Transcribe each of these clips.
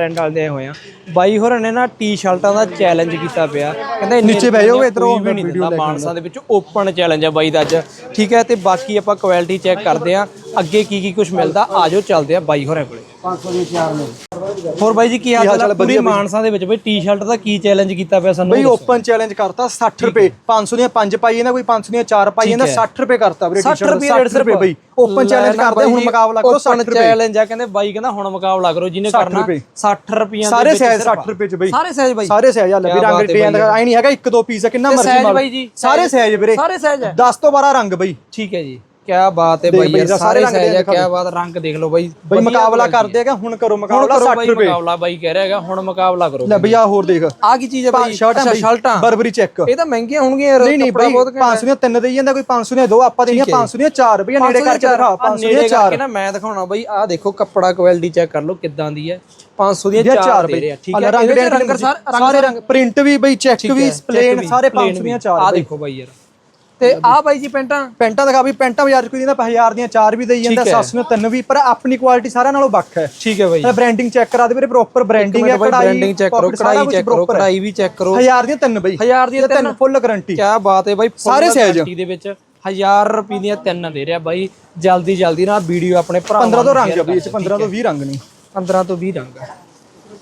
Trend ਵਾਲੇ ਦੇ ਆਏ ਹੋਏ ਆ। ਬਾਈ ਹੋਰਾਂ ਨੇ ਨਾ ਟੀ-ਸ਼ਰਟਾਂ ਦਾ ਚੈਲੰਜ ਕੀਤਾ ਪਿਆ। ਕਹਿੰਦਾ ਇੰਨੇ ਨੀਚੇ ਬਹਿ ਜਾਓ, ਇੱਧਰੋਂ ਵੀ ਨਹੀਂ ਦਿੰਦਾ ਮਾਨਸਾ ਦੇ ਵਿੱਚ ਓਪਨ ਚੈਲੰਜ ਆ ਬਾਈ ਦਾ ਅੱਜ। ਠੀਕ ਹੈ ਤੇ ਬਾਕੀ ਆਪਾਂ ਕੁਆਲਿਟੀ ਚੈੱਕ ਕਰਦੇ ਆ ਅੱਗੇ ਕੀ ਕੀ ਕੁਝ ਮਿਲਦਾ ਆਜੋ ਚੱਲਦੇ ਆ ਬਾਈ ਹੋਰਾਂ ਕੋਲੇ। 500 ਦੀ ਚਾਰ ਨੇ ਹੋਰ ਬਾਈ ਜੀ ਕੀ ਹਾਲ ਹੈ ਪੂਰੀ ਮਾਨਸਾ ਦੇ ਵਿੱਚ ਬਈ ਟੀ-ਸ਼ਰਟ ਦਾ ਕੀ ਚੈਲੰਜ ਕੀਤਾ ਪਿਆ ਸਾਨੂੰ ਬਈ ਓਪਨ ਚੈਲੰਜ ਕਰਤਾ 60 ਰੁਪਏ। 500 ਦੀਆਂ 5 ਪਾਈ ਜਾਂਦਾ ਕੋਈ 500 ਦੀਆਂ 4 ਪਾਈ ਜਾਂਦਾ 60 ਰੁਪਏ ਕਰਤਾ ਵੀਰੇ 60 ਰੁਪਏ 60 ਰੁਪਏ ਬਈ। ਓਪਨ ਚੈਲੰਜ ਕਰਦੇ ਹੁਣ ਮੁਕਾਬਲਾ ਕਰੋ 60 ਰੁਪਏ। ਚੈਲੰਜ ਆ ਕਹਿੰਦੇ ਬਾਈ ਕਹਿੰਦਾ ਹੁਣ ਮੁਕਾਬਲਾ ਕਰੋ ਜਿਹਨੇ ਕਰਨਾ 60 ਰੁਪਈਆਂ ਸਾਰੇ ਸਾਈਜ਼ 60 ਰੁਪਏ ਚ ਬਈ। ਸਾਰੇ ਸਾਈਜ਼ ਬਾਈ। ਸਾਰੇ ਸਾਈਜ਼ ਆ ਲੈ ਵੀ ਰੰਗ ਡਿਜ਼ਾਈਨ ਆਈ ਨਹੀਂ ਹੈਗਾ ਇੱਕ ਦੋ ਪੀਸ ਹੈ ਕਿੰਨਾ ਮਰਜ਼ੀ ਮਾਰ। ਸਾਰੇ ਸਾਈਜ਼ ਵੀਰੇ। ਸਾਰੇ ਸਾਈਜ਼ ਹੈ 10 ਤੋਂ 12 ਰੰਗ ਬਈ। ਠੀਕ ਹੈ ਜੀ। ਕੀ ਬਾਤ ਹੈ ਬਾਈ ਯਾਰ ਸਾਰੇ ਸਾਈਜ਼ ਹੈ ਕੀ ਬਾਤ ਰੰਗ ਦੇਖ ਲਓ ਬਾਈ। ਬਈ ਮੁਕਾਬਲਾ ਕਰਦੇ ਹੈਗਾ ਹੁਣ ਕਰੋ ਮੁਕਾਬਲਾ ਕਰੋ 60 ਬਾਈ ਰੁਪਏ। ਮੁਕਾਬਲਾ ਬਾਈ ਕਹਿ ਰਿਹਾ ਹੈਗਾ ਹੁਣ ਮੁਕਾਬਲਾ ਕਰੋ ਲੈ ਬਈ ਆ ਹੋਰ ਦੇਖ। ਆ ਕੀ ਚੀਜ਼ ਹੈ ਬਾਈ? ਸ਼ਰਟਾਂ ਸ਼ਰਟਾਂ। Burberry check. ਇਹ ਤਾਂ ਮਹਿੰਗੀਆਂ ਹੋਣਗੀਆਂ ਯਾਰ ਨਹੀਂ ਨਹੀਂ ਬਈ ਬਹੁਤ ਘੈਂਟ 500 ਦੀਆਂ ਤਿੰਨ ਦੇਈ ਜਾਂਦਾ ਕੋਈ 500 ਦੀਆਂ ਦੋ ਆਪਾਂ ਦੇਣੀਆਂ 500 ਦੀਆਂ 4 ਰੁਪਏ ਨੇੜੇ ਕਰਕੇ ਦਿਖਾ 500 ਦੀਆਂ ਨੇੜੇ 4 ਕਰਕੇ ਨਾ ਮੈਂ ਦਿਖਾਉਣਾ ਬਾਈ ਆਹ ਦੇਖੋ ਕੱਪੜਾ ਕੁਆਲਿਟੀ ਚੈੱਕ ਕਰ ਲਓ ਕਿੱਦਾਂ ਦੀ ਹੈ। 500 ਦੀਆਂ 4 ਦੇ ਰਹੇ ਆ ਠੀਕ ਹੈ? ਰੰਗ ਚ ਰੰਗ ਰੰਗ ਸਾਰੇ ਸਾਰੇ ਰੰਗ ਪ੍ਰਿੰਟ ਵੀ ਬਈ ਚੈੱਕ ਵੀ ਪਲੇਨ ਸਾਰੇ 500 ਦੀਆਂ 4 ਆ ਦੇਖੋ ਬਾਈ ਯਾਰ। ਤੇ ਆ ਬਾਈ ਜੀ ਪੈਂਟਾਂ। ਪੈਂਟਾਂ ਦਿਖਾ ਵੀ ਪੈਂਟਾਂ ਬਾਜ਼ਾਰ ਚ ਕੋਈ ਦਿੰਦਾ 1000 ਦੀਆਂ 4 ਵੀ ਦੇਈ ਜਾਂਦਾ 700 ਦੀਆਂ ਤਿੰਨ ਵੀ ਪਰ ਆਪਣੀ ਕੁਆਲਿਟੀ ਸਾਰਿਆਂ ਨਾਲੋਂ ਵੱਖ ਹੈ। ਠੀਕ ਹੈ ਬਾਈ। ਇਹ ਬ੍ਰਾਂਡਿੰਗ ਚੈੱਕ ਕਰਾ ਦੇ ਵੀਰੇ ਪ੍ਰੋਪਰ ਬ੍ਰਾਂਡਿੰਗ ਹੈ ਕਢਾਈ ਬ੍ਰਾਂਡਿੰਗ ਚੈੱਕ ਕਰੋ ਕਢਾਈ ਚੈੱਕ ਕਰੋ ਕਢਾਈ ਵੀ ਚੈੱਕ ਕਰੋ। 1000 ਦੀਆਂ ਤਿੰਨ ਬਈ। ਹਜ਼ਾਰ ਦੀਆਂ ਤਿੰਨ ਫੁੱਲ ਗਾਰੰਟੀ ਕੀ ਬਾਤ ਹੈ ਬਾਈ ਸਾਰੇ guarantee ਦੇ ਵਿੱਚ 1000 ਰੁਪਏ ਦੀਆਂ ਤਿੰਨ ਦੇ ਰਿਹਾ ਬਾਈ। ਜਲਦੀ ਜਲਦੀ ਨਾ ਵੀਡੀਓ ਆਪਣੇ ਭਰਾਵਾਂ 15 ਤੋਂ ਰੰਗ ਆ ਬਈ ਇਹ ਚ 15 ਤੋਂ 20 ਰੰਗ ਨਹੀਂ 15 ਤੋਂ 20 ਰੰਗ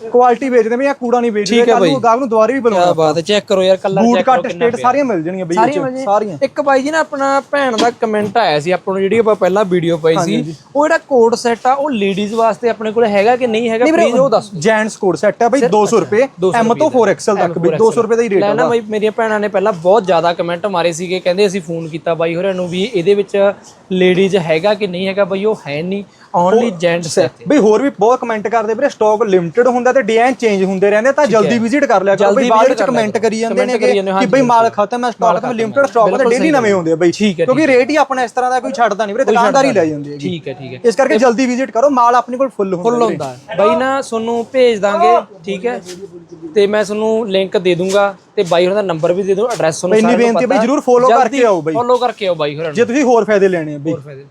ਕੁਆਲਿਟੀ ਵੇਚਦੇ ਬਈ ਆ ਕੂੜਾ ਨਹੀਂ ਵੇਚਦੇ ਠੀਕ ਹੈ ਕੱਲ ਨੂੰ ਗਾਹਕ ਨੂੰ ਦੁਬਾਰੇ ਵੀ ਕੀ ਬਾਤ ਹੈ ਚੈੱਕ ਕਰੋ ਯਾਰ ਕਲਰ ਬੂਟ ਚੈੱਕ ਕਰੋ ਕੱਟ ਸਟੇਟ ਸਾਰੀਆਂ ਮਿਲ ਜਾਣਗੀਆਂ ਬਈ ਚ ਸਾਰੀਆਂ ਇੱਕ ਬਾਈ ਜੀ ਨਾ ਆਪਣਾ ਭੈਣ ਦਾ ਕਮੈਂਟ ਆਇਆ ਸੀ ਆਪਾਂ ਨੂੰ ਜਿਹੜੀ ਆਪਾਂ ਪਹਿਲਾਂ ਵੀਡੀਓ ਪਾਈ ਸੀ ਉਹ ਜਿਹੜਾ ਕੋਡ ਸੈੱਟ ਆ ਉਹ ਲੇਡੀਜ਼ ਵਾਸਤੇ ਆਪਣੇ ਕੋਲ ਹੈਗਾ ਕਿ ਨਹੀਂ ਹੈਗਾ? ਪਲੀਜ਼ ਉਹ ਦੱਸ ਜੈਂਟਸ ਕੋਡ ਸੈੱਟ ਹੈ ਬਈ 200 ਰੁਪਏ। ਐਮ ਤੋਂ 4XL ਤੱਕ ਬਈ 200 ਰੁਪਏ ਦਾ ਹੀ ਰੇਟ ਲੈ ਨਾ ਬਾਈ ਮੇਰੀਆਂ ਭੈਣਾਂ ਨੇ ਪਹਿਲਾਂ ਬਹੁਤ ਜ਼ਿਆਦਾ ਕਮੈਂਟ ਮਾਰੇ ਸੀਗੇ ਕਹਿੰਦੇ ਅਸੀਂ ਫੋਨ ਕੀਤਾ ਬਾਈ ਹੋਰਾਂ ਨੂੰ ਵੀ ਇਹਦੇ ਵਿੱਚ ਲੇਡੀਜ਼ ਹੈਗਾ ਕਿ ਨਹੀਂ ਹੈਗਾ ਬਾਈ ਉਹ ਹੈ ਨਹੀਂ। ਓਨਲੀ ਜੈਂਟਸ ਹੈ ਬਈ ਹੋਰ ਵੀ ਬਹੁਤ ਕਮੈਂਟ ਕਰਦੇ ਵੀਰੇ ਸਟਾਕ ਲਿਮਟਿਡ ਹੁੰਦਾ ਤੇ ਡਿਜ਼ਾਈਨ ਚੇਂਜ ਹੁੰਦੇ ਰਹਿੰਦੇ ਤਾਂ ਜਲਦੀ ਵਿਜ਼ਿਟ ਕਰ ਲਿਆ ਕਰੋ। ਬਈ ਬਾਅਦ ਵਿੱਚ ਕਮੈਂਟ ਕਰੀ। ਜਾਂਦੇ ਨੇ ਕਿ ਬਈ ਮਾਲ ਖਤਮ ਹੈ ਸਟਾਕ ਖਤਮ ਲਿਮਟਿਡ ਸਟਾਕ ਤੇ ਡੇਲੀ ਨਵੇਂ ਹੁੰਦੇ ਆ ਬਈ। ਠੀਕ ਹੈ, ਕਿਉਂਕਿ ਰੇਟ ਹੀ। ਆਪਣਾ ਇਸ ਤਰ੍ਹਾਂ ਦਾ ਕੋਈ ਛੱਡਦਾ ਨਹੀਂ ਵੀਰੇ ਦੁਕਾਨਦਾਰ ਲੈ ਜਾਂਦੇ ਆ ਠੀਕ ਹੈ ਠੀਕ ਹੈ। ਇਸ ਕਰਕੇ ਜਲਦੀ ਵਿਜ਼ਿਟ ਕਰੋ ਮਾਲ ਆਪਣੇ ਕੋਲ ਫੁੱਲ ਹੁੰਦਾ ਫੁੱਲ ਹੁੰਦਾ ਹੈ। ਬਾਈ ਨਾ ਤੁਹਾਨੂੰ ਭੇਜ ਦਾਂਗੇ ਠੀਕ ਹੈ। ਤੇ ਮੈਂ ਤੁਹਾਨੂੰ ਲਿੰਕ ਦੇ ਦੂੰਗਾ ਤੇ ਬਾਈ ਹੋਰਾਂ ਦਾ ਨੰਬਰ ਵੀ ਦੇ ਦੂੰ ਐਡਰੈਸ ਤੁਹਾਨੂੰ ਇੰਨੀ ਬੇਨਤੀ ਹੈ ਬਈ ਜਰੂਰ ਫੋਲੋ ਕਰਕੇ ਆਓ ਬਈ। ਫੋਲੋ ਕਰਕੇ ਆਓ ਬਾਈ ਹੋਰਾਂ ਜੇ ਤੁਸੀਂ ਹੋਰ ਫਾਇਦੇ ਲੈਣੇ ਆ ਬਈ